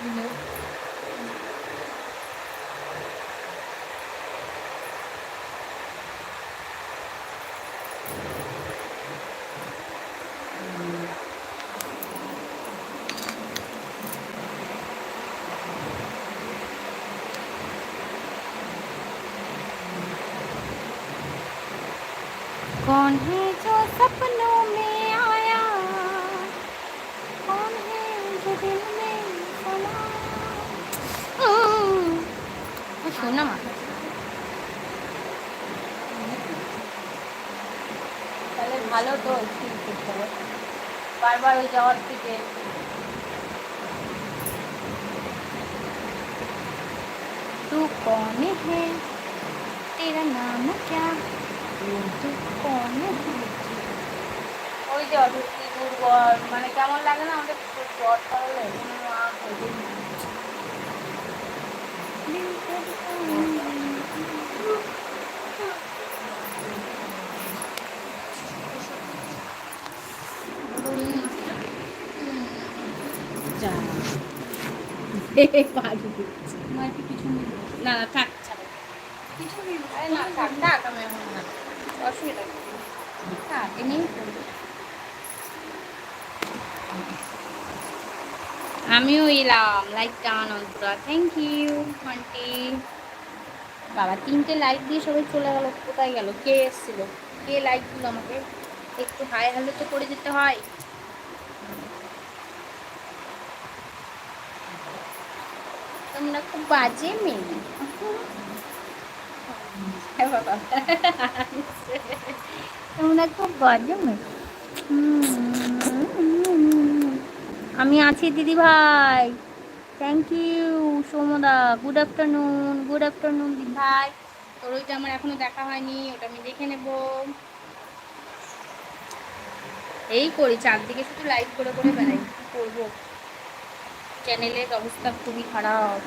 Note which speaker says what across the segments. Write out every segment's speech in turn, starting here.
Speaker 1: কিনে
Speaker 2: বারবার ওই যাওয়ার থেকে
Speaker 1: तू कौन है तेरा नाम क्या तू कौन है
Speaker 2: ওই যে অসুস্থি দুর্বল মানে কেমন লাগে না আমাদের জ্বর করলে
Speaker 1: दिल আমিও এলাম লাইকটা অনন্তরা থ্যাংক ইউ আন্টি বাবা, তিনটে লাইক দিয়ে সবাই চলে গেল, কোথায় গেল? কে এসেছিল? কে লাইক দিল আমাকে? একটু হাই হ্যালো তো করে যেতে হয়। তোমরা খুব বাজে মেয়ে। হ্যাঁ তোমরা খুব বাজে মেয়ে। আমি আছি, দিদি ভাই। থ্যাংক ইউ সোমদা। গুড আফটারনুন গুড আফটারনুন দিদি ভাই। তোর ওইটা আমার এখনও দেখা হয়নি, ওটা আমি দেখে নেব। এই করি, চারদিকে শুধু লাইক করে করে বেড়াই। করব? চ্যানেলের অবস্থা খুবই খারাপ।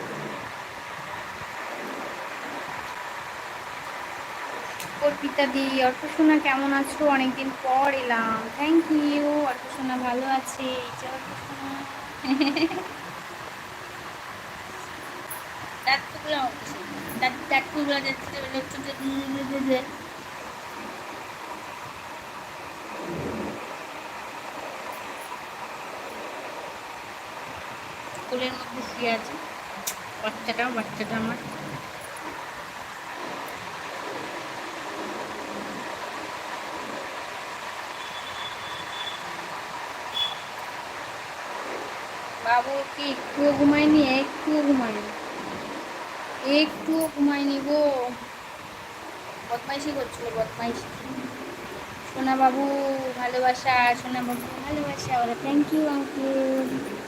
Speaker 1: অর্পিতা দি অর্প সোনা কেমন আছো? অনেকদিন পর এলাম। থ্যাংক ইউ অর্প সোনা ভালো আছে? এই যে অর্প সোনা দাঁতগুলো দাঁত দাঁতগুলো যাচ্ছে হচ্ছে যে উম যে যে যে। কোলের মধ্যে শুয়ে আছে। বাচ্চাটা বাচ্চাটা আমার। বাবু কি একটুও ঘুমায়নি একটুও ঘুমায়নি একটুও ঘুমায়নি গো। বদমাইশি করছিল, বদমাইশি। সোনা বাবু, ভালোবাসা। সোনা বাবু, ভালোবাসা। ওরা থ্যাংক ইউ আঙ্কেল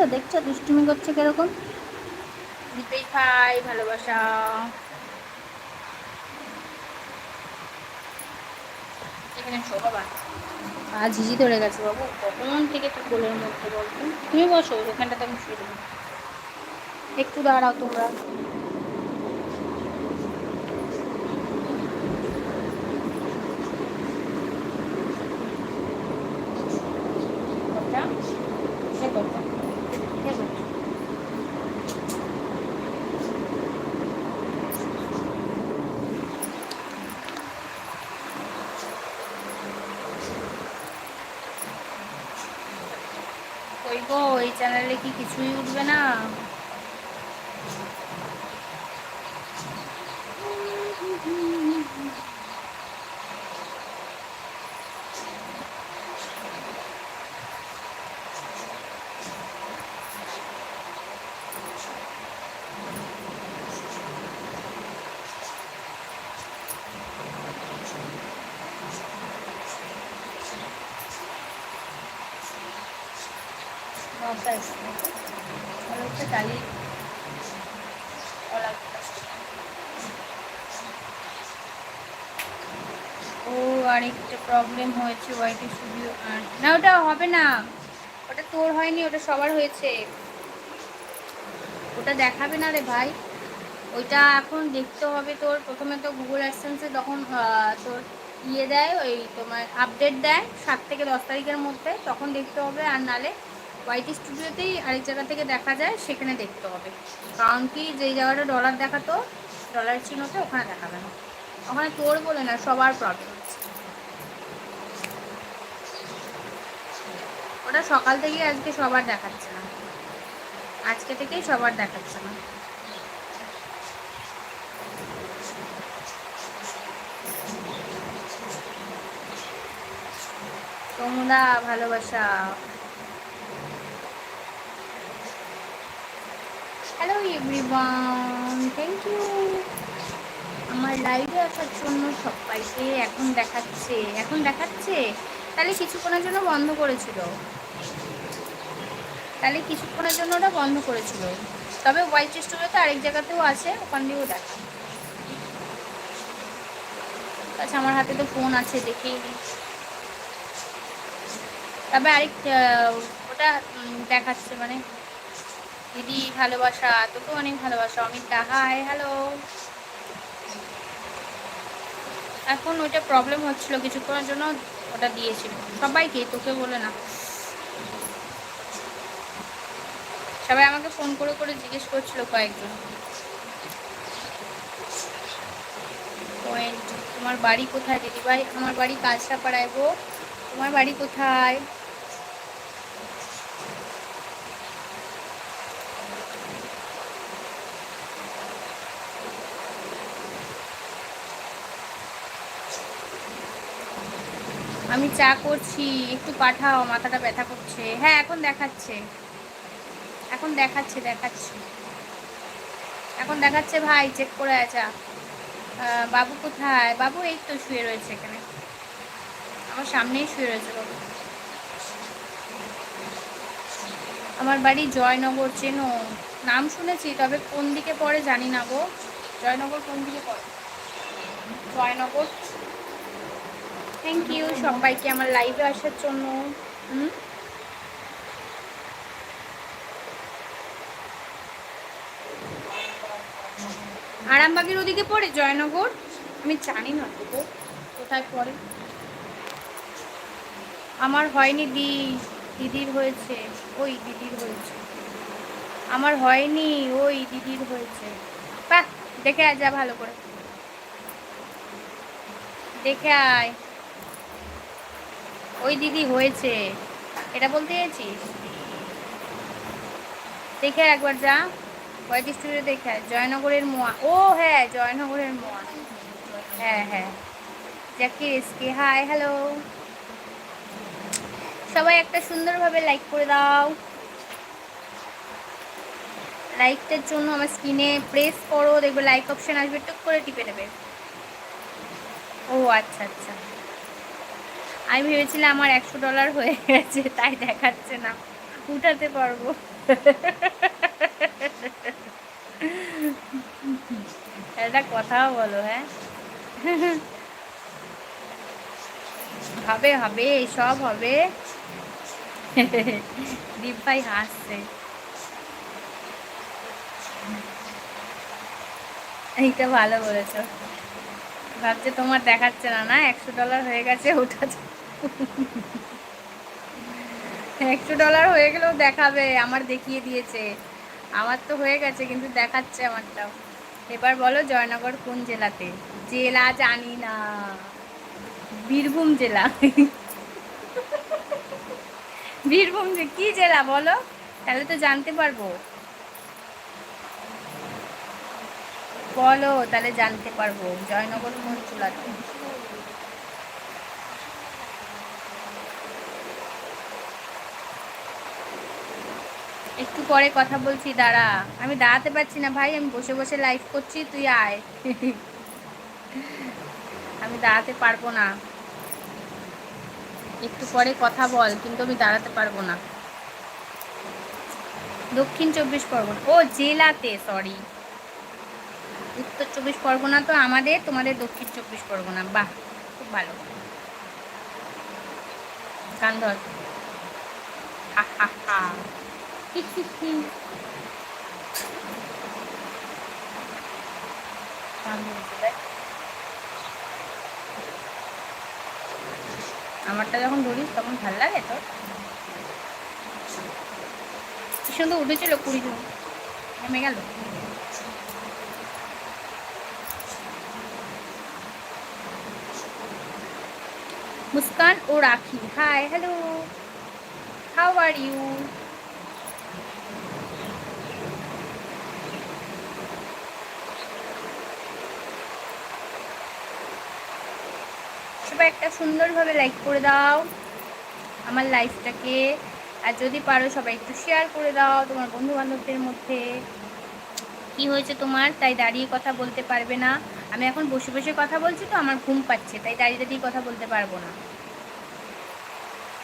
Speaker 1: দেখছ? দেখছ? দুষ্টুমি করছে কীরকম? দিতেই খাই ভালোবাসা। এখানে হিজি ধরে গেছে বাবু। থেকে তুই মধ্যে তুমি বসো, ওখানটাতে আমি একটু দাঁড়াও তোমরা কটা? সে কটা? সে কটা? কই গো এই চ্যানেলে কি কিছুই উঠবে না
Speaker 2: নটা এসছে আর হচ্ছে কলা
Speaker 1: ও প্রবলেম হয়েছে ওয়াইটি স্টুডিও আর না, ওটা হবে না। ওটা তোর হয়নি, ওটা সবার হয়েছে। ওটা দেখাবে না রে ভাই। ওইটা এখন দেখতে হবে তোর। প্রথমে তো গুগল অ্যাডসেন্সে তখন তোর ইয়ে দেয়, ওই তোমার আপডেট দেয়, সাত থেকে দশ তারিখের মধ্যে। তখন দেখতে হবে, আর নালে ওয়াইটি স্টুডিওতেই আরেক জায়গা থেকে দেখা যায়, সেখানে দেখতে হবে। কারণ কি, যেই জায়গাটা ডলার দেখাতো ডলার চিহ্নতে ওখানে দেখাবে না। ওখানে তোর বলে না, সবার প্রবলেম ওটা সকাল থেকেই আজকে সবার দেখাচ্ছে না। আজকে থেকেই সবার দেখাচ্ছে না। তোমরা ভালোবাসা। হ্যালো এভরিওয়ান থ্যাংক ইউ আমার লাইভে আসার জন্য সবাইকে এখন দেখাচ্ছে এখন দেখাচ্ছে। তাহলে কিছুক্ষণের জন্য বন্ধ করেছিল। তাহলে কিছুক্ষণের জন্য ওটা বন্ধ করেছিল। তবে হোয়াইট স্টোরে তো আরেক জায়গাতেও আছে, ওখান দিয়েও দেখা। আচ্ছা আমার হাতে তো ফোন আছে দেখেই তবে আরেক ওটা দেখাচ্ছে মানে দিদি, ভালোবাসা, তোকেও অনেক ভালোবাসা, অমিতা হাই হ্যালো এখন ওইটা প্রবলেম হচ্ছিল, কিছুক্ষণের জন্য ওটা দিয়েছিল সবাইকে, তোকে বলে না। সবাই আমাকে ফোন করে করে জিজ্ঞেস করছিল কয়েকজন। তোমার বাড়ি কোথায়, দিদিভাই? আমার বাড়ি কাঁচরাপাড়ায় গো। তোমার বাড়ি কোথায়? আমি চা করছি, একটু পাঠাও, মাথাটা ব্যথা করছে। হ্যাঁ এখন দেখাচ্ছে। এখন দেখাচ্ছে দেখাচ্ছে। এখন দেখাচ্ছে ভাই চেক করে আছা বাবু কোথায়? বাবু এই তো শুয়ে রয়েছে এখানে। আমার সামনেই শুয়ে রয়েছে বাবু। আমার বাড়ি জয়নগর, চেনো? নাম শুনেছি, তবে কোন দিকে পড়ে জানি না গো। জয়নগর কোন দিকে পড়ে? জয়নগর থ্যাংক ইউ সবাইকে আমার লাইভে আসার জন্য। হুম? আরামবাগের ওদিকে পড়ে জয়নগর? আমি জানি না তো। কোথায় পড়ে? আমার হয়নি দি, দিদির হয়েছে। ওই দিদির হয়েছে। আমার হয়নি, ওই দিদির হয়েছে। দেখে আয় যা ভালো করে। দেখে আয়। ওই দিদি হয়েছে। এটা বলতে চাইছিস? দেখে একবার যা। হোয়াইট স্টুডিও দেখে জয়নগরের মোয়া। ও হ্যাঁ জয়নগরের মোয়া। হ্যাঁ হ্যাঁ। Zakir, SK, hi, hello. সবাই একটা সুন্দরভাবে লাইক করে দাও। লাইকটার জন্য আমার স্ক্রিনে প্রেস করো। দেখবে লাইক অপশন আসবে, টুক করে টিপে নেবে ও আচ্ছা আচ্ছা। আমি ভেবেছিলাম আমার একশো ডলার হয়ে গেছে, তাই দেখাচ্ছে না। উঠাতে পারব। একটা কথাও বলো হ্যাঁ? হবে হবে, সব হবে। দীপ ভাই হাসছে। এইটা ভালো বলেছ। ভাবছে তোমার দেখাচ্ছে না না? একশো ডলার হয়ে গেছে ওটা একশো ডলার হয়ে গেলেও দেখাবে, আমার দেখিয়ে দিয়েছে। আমার তো হয়ে গেছে, কিন্তু দেখাচ্ছে আমারটাও এবার বলো জয়নগর কোন জেলাতে? জেলা জানি না। বীরভূম জেলা। বীরভূম জে- কি জেলা বলো? তাহলে তো জানতে পারব। বলো, তাহলে জানতে পারব, জয়নগর কোন জেলাতে? একটু পরে কথা বলছি, দাঁড়া। আমি দাঁড়াতে পারছি না ভাই, আমি বসে বসে লাইভ করছি, তুই আয়। আমি দাঁড়াতে পারব না। একটু পরে কথা বল, কিন্তু আমি দাঁড়াতে পারব না। দক্ষিণ চব্বিশ পরগনা, ও জেলাতে সরি উত্তর চব্বিশ পরগনা তো আমাদের, তোমাদের দক্ষিণ চব্বিশ পরগনা, বাহ, খুব ভালো। গান ধর। হা হা হা। আমারটা যখন ধরিস, তখন ভালো লাগে তো? সুন্দর উঠেছিল কুড়ি জন। নেমে গেল। মুস্কান ও Rakhi, hi, hello. How are you একটা সুন্দরভাবে লাইক করে দাও আমার লাইফটাকে আর যদি পারো সবাই একটু শেয়ার করে দাও তোমার বন্ধু বান্ধবদের মধ্যে। কি হয়েছে তোমার? তাই দাঁড়িয়ে কথা বলতে পারবে না। আমি এখন বসে বসে কথা বলছি তো, আমার ঘুম পাচ্ছে, তাই দাঁড়িয়ে দাঁড়িয়ে কথা বলতে পারব না।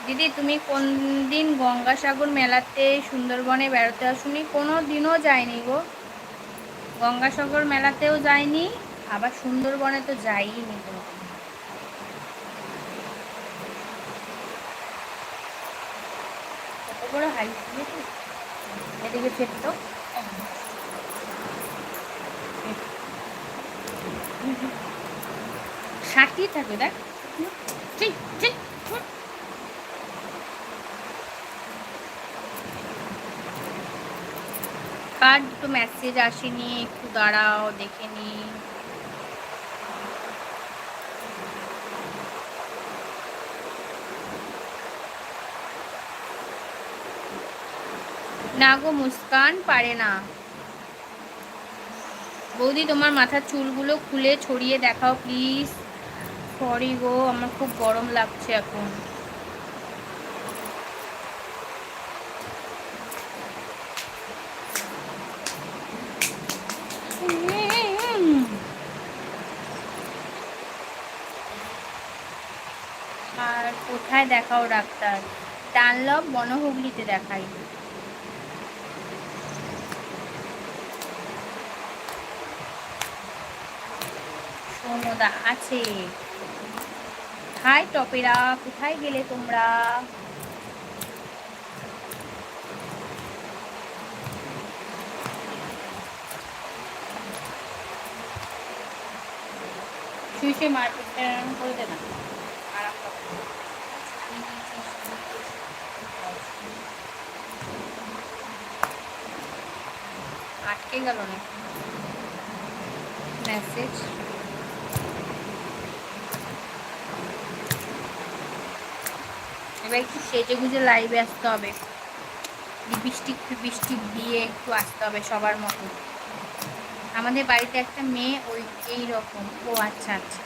Speaker 1: দিদি, তুমি কোন দিন গঙ্গাসাগর মেলাতে, সুন্দরবনে বেড়াতে আসুনি? কোনো দিনও যাইনি গো। গঙ্গাসাগর মেলাতেও যাইনি আবার সুন্দরবনে তো যাইনি কোনো বড় হাই এদিকে ফের তো। ষাটই থাকবে দেখ। ঠিক ঠিক কার দুটো মেসেজ আসেনি? একটু দাঁড়াও, দেখে নি। না গো মুস্কান, পারে না। বৌদি, তোমার মাথার চুলগুলো খুলে ছড়িয়ে দেখাও প্লিজ। সরি গো, আমার খুব গরম লাগছে এখন। আর কোথায় দেখাও ডাক্তার? ডানলপ বনহুগলিতে দেখাই। সোমদা আছে। হাই টপেরা, কোথায় গেলে তোমরা? শুয়ে শুয়ে এরকম করে না। আরাম আটকে গেল না মেসেজ এবার একটু সেজে গুজে লাইভে আসতে হবে। লিপস্টিক ফিপস্টিক দিয়ে একটু আসতে হবে সবার মতো। আমাদের বাড়িতে একটা মেয়ে ওই এই রকম ও আচ্ছা আচ্ছা।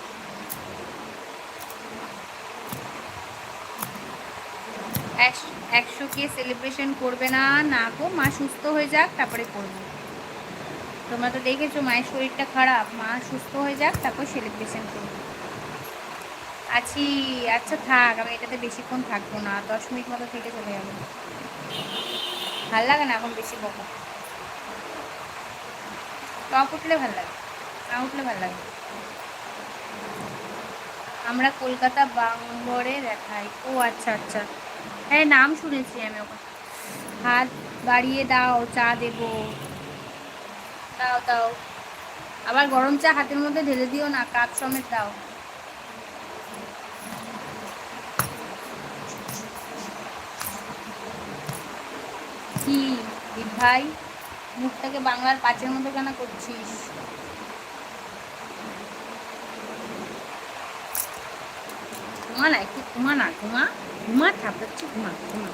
Speaker 1: একশো- কে সেলিব্রেশন করবে না না গো, মা সুস্থ হয়ে যাক, তারপরে করব। তোমরা তো দেখেছ মায়ের শরীরটা খারাপ, মা সুস্থ হয়ে যাক, তারপর সেলিব্রেশন করব। আছি আচ্ছা থাক, আমি এটাতে বেশিক্ষণ থাকব না, দশ মিনিট মতো থেকে চলে যাব। ভালো লাগে না এখন বেশি বকো? টপ উঠলে ভালো লাগে, না উঠলে ভালো লাগে? আমরা কলকাতা বাংবরে দেখাই। ও আচ্ছা আচ্ছা। হ্যাঁ নাম শুনেছি আমি ওখানে। হাত বাড়িয়ে দাও, চা দেবো। দাও দাও। আবার গরম চা হাতের মধ্যে ঢেলে দিও না, কাপ সমেত দাও। কি দীপ ভাই? মুখটাকে বাংলার পাঁচের মতো কেন করছিস? একটু ঘুমা ঘুমা ঘুমা ঘুমা।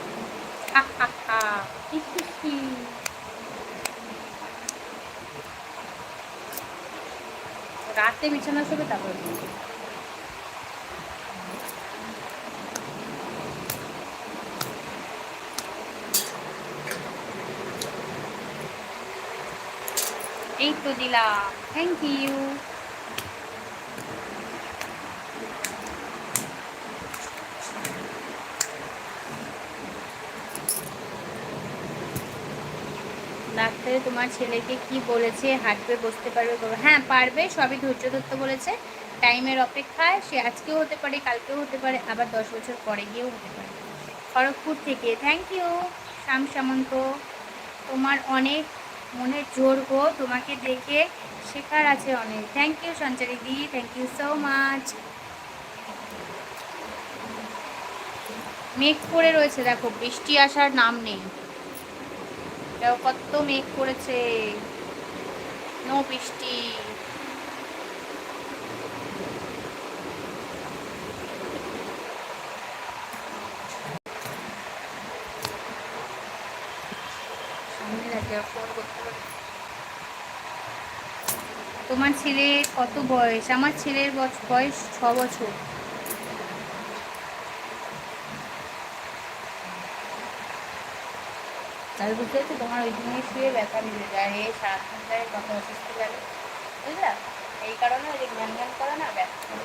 Speaker 1: রাতে বিছানা শোবে তারপর এই তো দিলাম থ্যাংক ইউ ডাক্তারে তোমার ছেলেকে কি বলেছে? হাঁটবে, বসতে পারবে হ্যাঁ পারবে, সবই ধৈর্য ধরতে বলেছে। টাইমের অপেক্ষায় সে আজকেও হতে পারে, কালকেও হতে পারে, আবার দশ বছর পরে গিয়েও হতে পারে। খড়গপুর থেকে। Thank you Shyam Samanta. তোমার অনেক মনের জোর গো, তোমাকে দেখে শেখার আছে অনেক। Thank you Sanchari di thank you so much মেঘ করে রয়েছে, দেখো, বৃষ্টি আসার নাম নেই। কত মেঘ করেছে। নো বৃষ্টি সামনে রাখে ফোন করতে পারি তোমার ছেলে কত বয়স? আমার ছেলের বয়স ছ বছর। তাহলে বুঝতে পারছি, তোমার ওই জন্যই শুয়ে ব্যথা মিলে যায়। এ সারাক্ষণ যায় কত অসুস্থ লাগে, বুঝলা? এই কারণে ওই যে জ্ঞান জ্ঞান করে না, ব্যথা করে।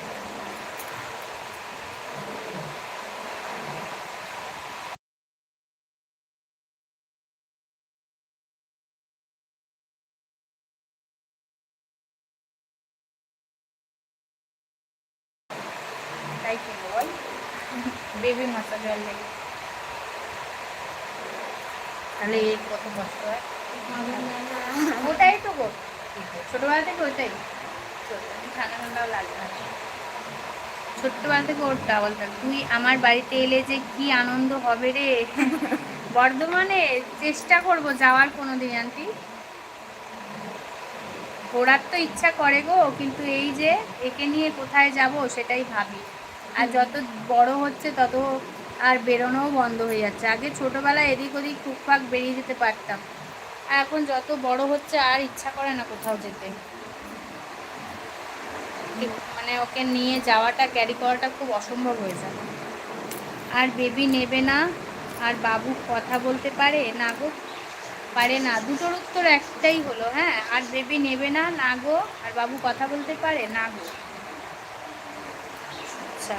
Speaker 1: তাই কিনবো বল বেবি মাসাজ অয়েল লাগে তাহলে এই কত কষ্ট হয়? ওটাই তো গো। ছোটবেলা থেকে ওইটাই। ঠান্ডা ঠান্ডাও লাগে ছোট্টবেলা থেকে ওটা বলতাম তুই আমার বাড়িতে এলে যে কি আনন্দ হবে রে? বর্ধমানে চেষ্টা করব যাওয়ার কোনো দিন আন্টি। ঘোরার তো ইচ্ছা করে গো, কিন্তু এই যে একে নিয়ে কোথায় যাব সেটাই ভাবি। আর যত বড় হচ্ছে তত আর বেরোনোও বন্ধ হয়ে যাচ্ছে। আগে ছোটবেলায় এদিক ওদিক টুকফাক বেরিয়ে যেতে পারতাম। আর এখন যত বড় হচ্ছে আর ইচ্ছা করে না কোথাও যেতে। মানে ওকে নিয়ে যাওয়াটা ক্যারি করাটা খুব অসম্ভব হয়ে যায়। আর বেবি নেবে না, আর বাবু কথা বলতে পারে, না গো, পারে না। দুটোর উত্তর একটাই হলো হ্যাঁ আর বেবি নেবে না না গো, আর বাবু কথা বলতে পারে, না গো আচ্ছা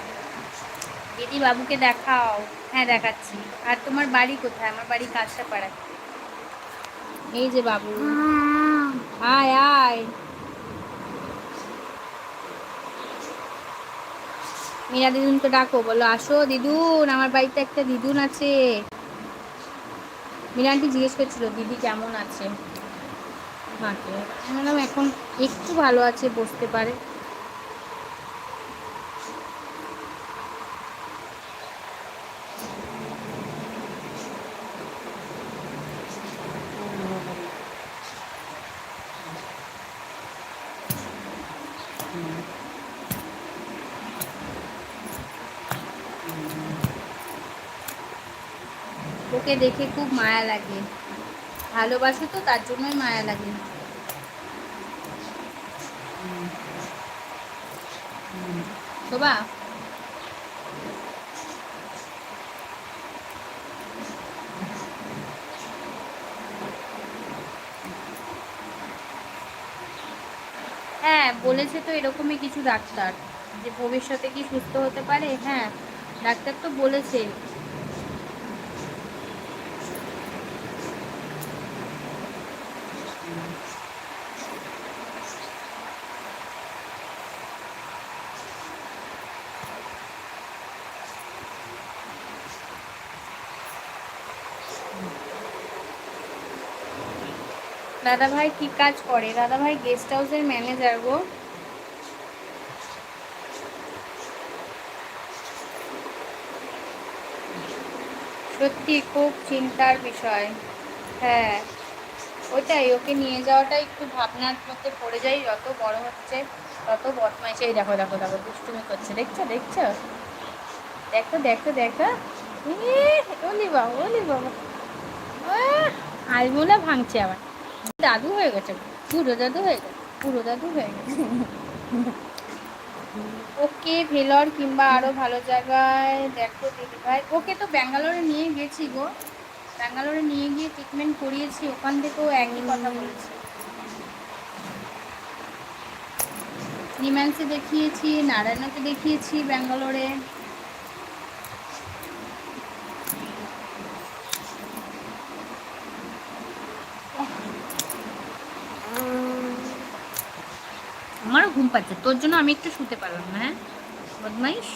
Speaker 1: দিদি বাবুকে দেখাও। হ্যাঁ দেখাচ্ছি। আর তোমার বাড়ি কোথায়? আমার বাড়ি কাজটা পাড়ায় এই যে বাবু। আয় আয়। মীরা দিদুনকে ডাকো। বলো, আসো দিদুন, আমার বাড়িতে একটা দিদুন আছে। মীরা জিজ্ঞেস করছিল, দিদি কেমন আছে? মাকে। আমি এখন একটু ভালো আছে, বসতে পারে। ওকে দেখে খুব মায়া লাগে। ভালোবাসে তো, তার জন্যই মায়া লাগে। শোভা? হ্যাঁ বলেছে তো এরকমই কিছু ডাক্তার, যে ভবিষ্যতে কি সুস্থ হতে পারে? হ্যাঁ ডাক্তার তো বলেছে। দাদা ভাই কি কাজ করে? দাদা ভাই গেস্ট হাউসের ম্যানেজার গো। সত্যি খুব চিন্তার বিষয়। হ্যাঁ ওইটাই, ওকে নিয়ে যাওয়াটা একটু ভাবনার মধ্যে পড়ে যাই যত বড় হচ্ছে তত বদমাইশ। এই দেখো দেখো দেখো, দুষ্টুমি করছে, দেখছ দেখছ? দেখো দেখো দেখো। ওলি বাবা ওলি বাবা। আলমোলা ভাঙছে আবার। দাদু হয়ে গেছে, পুরো দাদু হয়ে গেছে, পুরো দাদু হয়ে গেছে। ওকে ভেলর কিংবা আরও ভালো জায়গায় দেখো দিদি ভাই। ওকে তো ব্যাঙ্গালোরে নিয়ে গেছি গো। ব্যাঙ্গালোরে নিয়ে গিয়ে ট্রিটমেন্ট করিয়েছি, ওখান থেকেও একই কথা বলেছি। নিম্যান্সে দেখিয়েছি, নারায়ণকে দেখিয়েছি ব্যাঙ্গালোরে আমারও ঘুম পাচ্ছে তোর জন্য আমি একটু শুতে পারলাম না হ্যাঁ? বদমাইশ।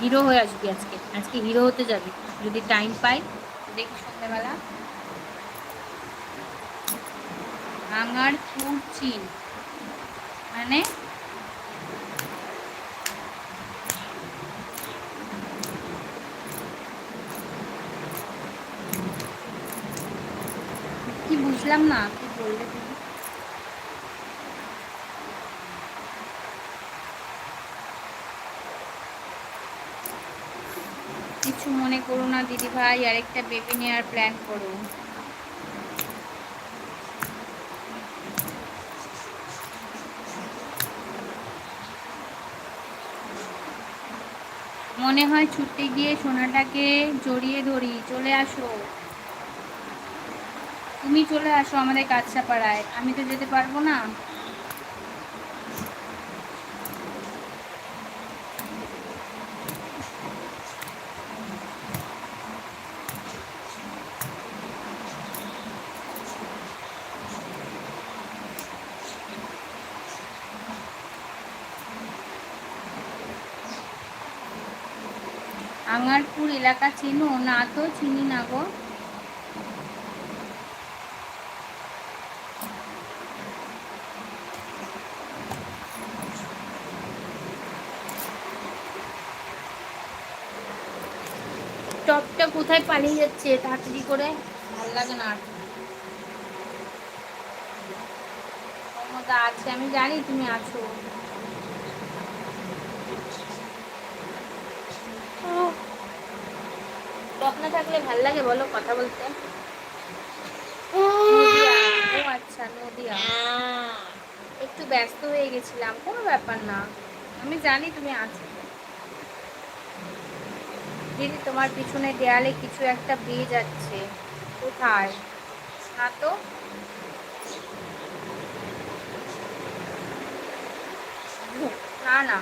Speaker 1: হিরো হয়ে আসবি আজকে। আজকে হিরো হতে যাবি। যদি টাইম পাই, দেখি সন্ধ্যেবেলা। আঙারপুর চীন। মানে কি বুঝলাম না কিছু মনে করো না দিদি ভাই আরেকটা বেবি নেওয়ার প্ল্যান করো। মনে হয় ছুটতে গিয়ে সোনাটাকে জড়িয়ে ধরি, চলে আসো। তুমি চলে আসো আমাদের কাছাপাড়ায় আমি তো যেতে পারব না। আঙ্গারপুর এলাকা চিনো? না তো, চিনি না গো। টপটা কোথায় পালিয়ে যাচ্ছে তাড়াতাড়ি করে। ভালো লাগে না আর। ক্ষমতা আছে আমি জানি তুমি আছো। না থাকলে ভালো লাগে বলো কথা বলতে। ও আচ্ছা নদিয়া। একটু ব্যস্ত হয়ে গেছিলাম কোনো ব্যাপার না। আমি জানি তুমি আছো। দিদি তোমার পিছনে দেয়ালে কিছু একটা বেয়ে যাচ্ছে। কোথায়? না তো? না না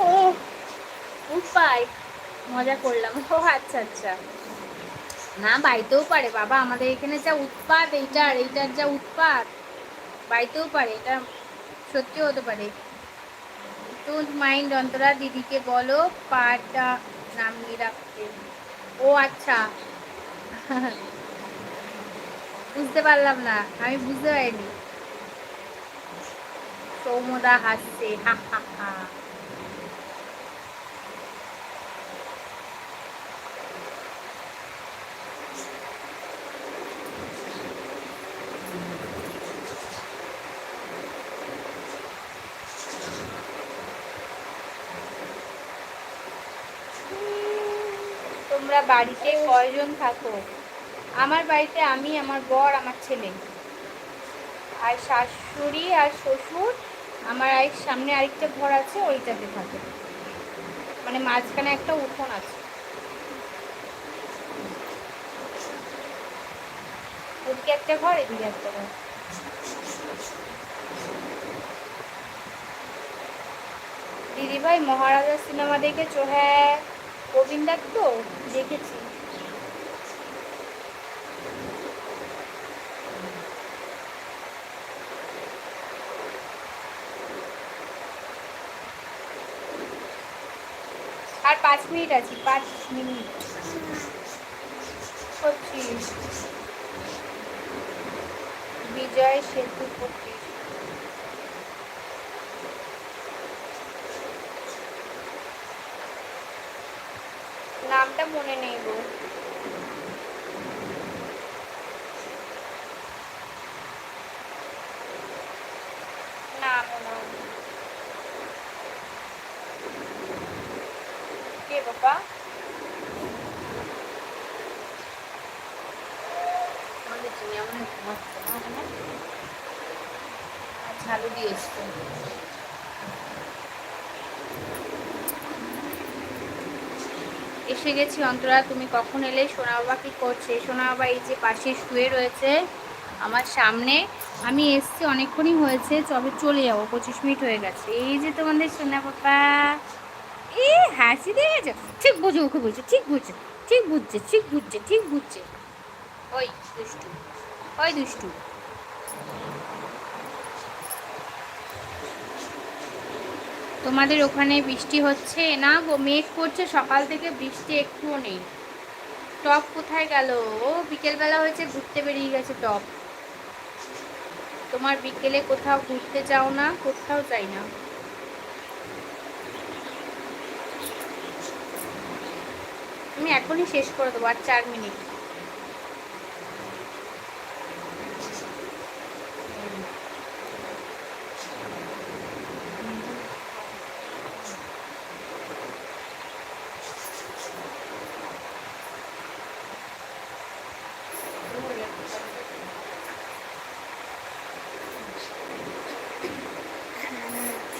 Speaker 1: ও উপায় মজা করলাম। ও আচ্ছা আচ্ছা। না বাড়িতেও পারে। বাবা, আমাদের এখানে যা উৎপাত, এইটার এইটার যা উৎপাত বাড়িতেও পারে। এটা সত্যি হতে পারে। মাইন্ড অন্তরা, দিদিকে বলো, পাটা রাখতে। ও আচ্ছা। বুঝতে পারলাম না। আমি বুঝতে পারিনি। সৌমদা হাসছে। হা হা হা। তোমরা বাড়িতে কয়জন থাকো? আমার বাড়িতে আমি, আমার বর, আমার ছেলে। আর শাশুড়ি আর শ্বশুর, আমার আরেক, সামনে আরেকটা ঘর আছে, ওইটাতে থাকে। মানে মাঝখানে একটা উঠোন আছে। ওদিকে একটা ঘর, এদিকে একটা ঘর। দিদিভাই মহারাজা সিনেমা দেখেছ? হ্যাঁ। গোবিন্দার তো? দেখেছি। আর পাঁচ মিনিট আছে পাঁচ মিনিট। পঁচিশ বিজয় সেতুপতি নামটা মনে নেই গো। না মনে। কে বাবা? ঝাড়ু দিয়ে এসছে। এসে গেছি, অন্তরা, তুমি কখন এলে? সোনা বাবা কি করছে? সোনা বাবা এই যে পাশে শুয়ে রয়েছে আমার সামনে। আমি এসছি, অনেকক্ষণই হয়েছে তবে চলে যাব, পঁচিশ মিনিট হয়ে গেছে। এই যে তোমাদের সোনা বাবা এ, হাসি দিয়ে গেছে ঠিক বুঝে ওকে বুঝছে ঠিক বুঝছে ঠিক বুঝছে ঠিক বুঝছে ঠিক বুঝছে। ওই দুষ্টু ওই দুষ্টু। তোমাদের ওখানে বৃষ্টি হচ্ছে? না মেঘ করছে, সকাল থেকে বৃষ্টি একটুও নেই। টপ কোথায় গেল? ও, বিকেলবেলা হয়েছে, ঘুরতে বেরিয়ে গেছে টপ। তোমার বিকেলে কোথাও ঘুরতে যাও না, কোথাও যাই না। আমি এখনই শেষ করে দেবো, আর চার মিনিট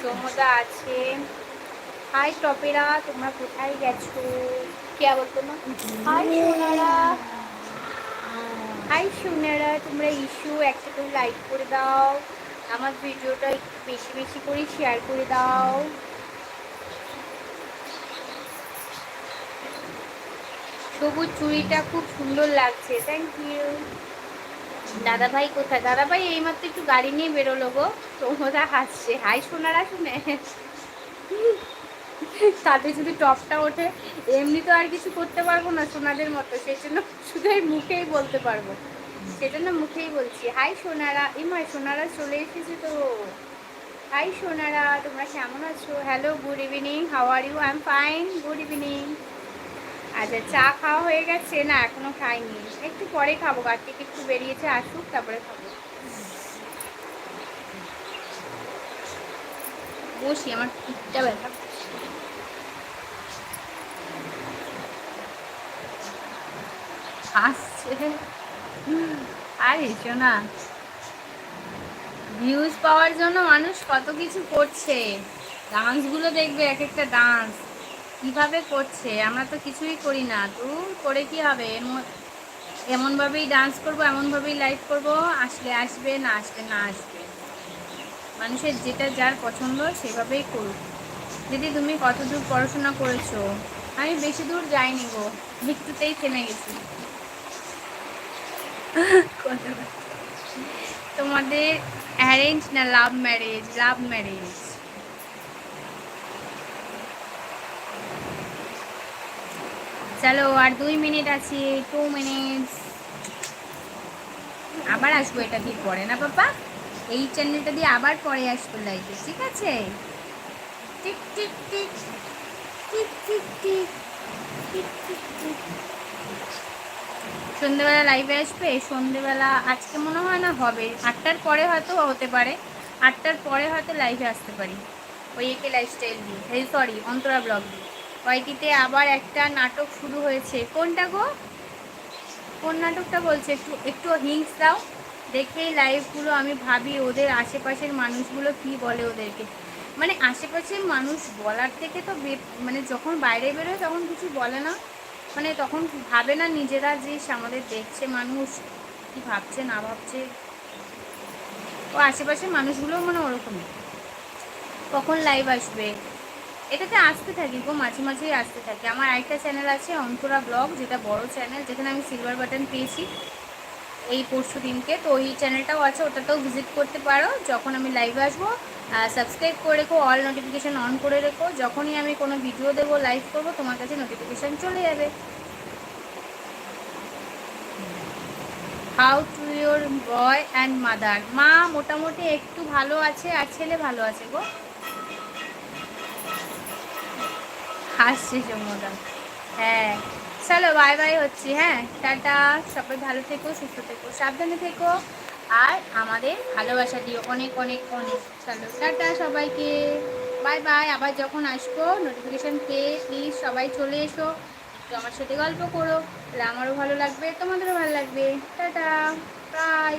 Speaker 1: সমুদা আছে হাই টপেরা তোমরা কোথায় গেছো? কে বলতো না? হাই সোনারা। হাই সোনারা তোমরা ইস্যু একটা করে লাইক করে দাও। আমার ভিডিওটা একটু বেশি বেশি করে শেয়ার করে দাও। সবুজ চুড়িটা খুব সুন্দর লাগছে থ্যাংক ইউ দাদা ভাই কোথায়? দাদা ভাই এইমাত্র একটু গাড়ি নিয়ে বেরোলো গো। তোমরা হাসছে। হাই সোনারা শুনে। তাতে যদি টপটা ওঠে, এমনি তো আর কিছু করতে পারব না সোনাদের মতো সেই জন্য শুধু এই মুখেই বলতে পারব। সেজন্য মুখেই বলছি, হাই সোনারা এমার সোনারা চলে এসেছে তো। হাই সোনারা, তোমরা কেমন আছো? Hello good evening how are you I am fine good evening আচ্ছা চা খাওয়া হয়ে গেছে? না, এখনও খাইনি। একটু পরে খাব, কার্তিক একটু বেরিয়েছে, আসুক, তারপরে খাব। বসি, আমার পিঠটা ব্যথা। আর এসো না ভিউজ পাওয়ার জন্য মানুষ কত কিছু করছে। ডান্সগুলো দেখবে, এক একটা ডান্স কীভাবে করছে? আমরা তো কিছুই করি না। দূর করে কি হবে? এমনভাবেই ডান্স করব, এমনভাবেই লাইভ করব। আসলে আসবে না আসলে না আসবে। মানুষের যেটা যার পছন্দ, সেভাবেই করুক। দিদি, তুমি কত দূর পড়াশোনা করেছ? আমি বেশি দূর যাইনি গো। একটুতেই থেমে গেছি। তোমাদের অ্যারেঞ্জ না লাভ ম্যারেজ লাভ ম্যারেজ চলো, আর দুই মিনিট আছে টু মিনিটস আবার আসব, এটা দিয়ে পরে না পাপা? এই চ্যানেলটা দিয়ে আবার পরে আসব লাইভে ঠিক আছে? Tick tick tick tick tick tick tick tick tick. সন্ধেবেলা লাইভে আসবে সন্ধেবেলা আজকে মনে হয় না হবে। আটটার পরে হয়তো হতে পারে। আটটার পরে হয়তো লাইভে আসতে পারি। ওই একে লাইফস্টাইল দিয়ে। এই সরি অন্তরা ব্লগ দিয়ে। ওয়াইটিতে আবার একটা নাটক শুরু হয়েছে। কোনটা গো? কোন নাটকটা বলছে? একটু একটু হিংস দাও। দেখেই লাইভগুলো আমি ভাবি, ওদের আশেপাশের মানুষগুলো কি বলে ওদেরকে? মানে আশেপাশের মানুষ বলার থেকে তো মানে যখন বাইরে বেরোয় তখন কিছু বলে না। মানে তখন ভাবে না নিজেরা যে আমাদের দেখছে মানুষ, কি ভাবছে, না ভাবছে। ও আশেপাশের মানুষগুলোও মানে ওরকমই। কখন লাইভ আসবে? এটাতে আসতে থাকি গো, মাঝে মাঝেই আসতে থাকি। আমার আরেকটা চ্যানেল আছে অন্তরা ব্লগ, যেটা বড় চ্যানেল যেখানে আমি সিলভার বাটন পেয়েছি। এই পরশু দিনকে। তো ওই চ্যানেলটাও আছে, ওটাতেও ভিজিট করতে পারো। যখন আমি লাইভে আসব সাবস্ক্রাইব করে রেখো অল নোটিফিকেশান অন করে রেখো। যখনই আমি কোনো ভিডিও দেবো লাইভ করব, তোমার কাছে নোটিফিকেশান চলে যাবে। How to your boy and mother মা মোটামুটি একটু ভালো আছে, আর ছেলে ভালো আছে গো। হাসছে সমুদা হ্যাঁ। চলো বাই বাই হচ্ছি হ্যাঁ? টাটা, সবাই ভালো থেকো, সুস্থ থেকো, সাবধানে থেকো। আর আমাদের ভালোবাসা দিও, অনেক অনেক অনেক। চলো, টাটা সবাইকে। বাই বাই আবার যখন আসব নোটিফিকেশান পেয়ে প্লিজ সবাই চলে এসো। একটু আমার সাথে গল্প করো। তাহলে আমারও ভালো লাগবে, তোমাদেরও ভালো লাগবে। টাটা। বাই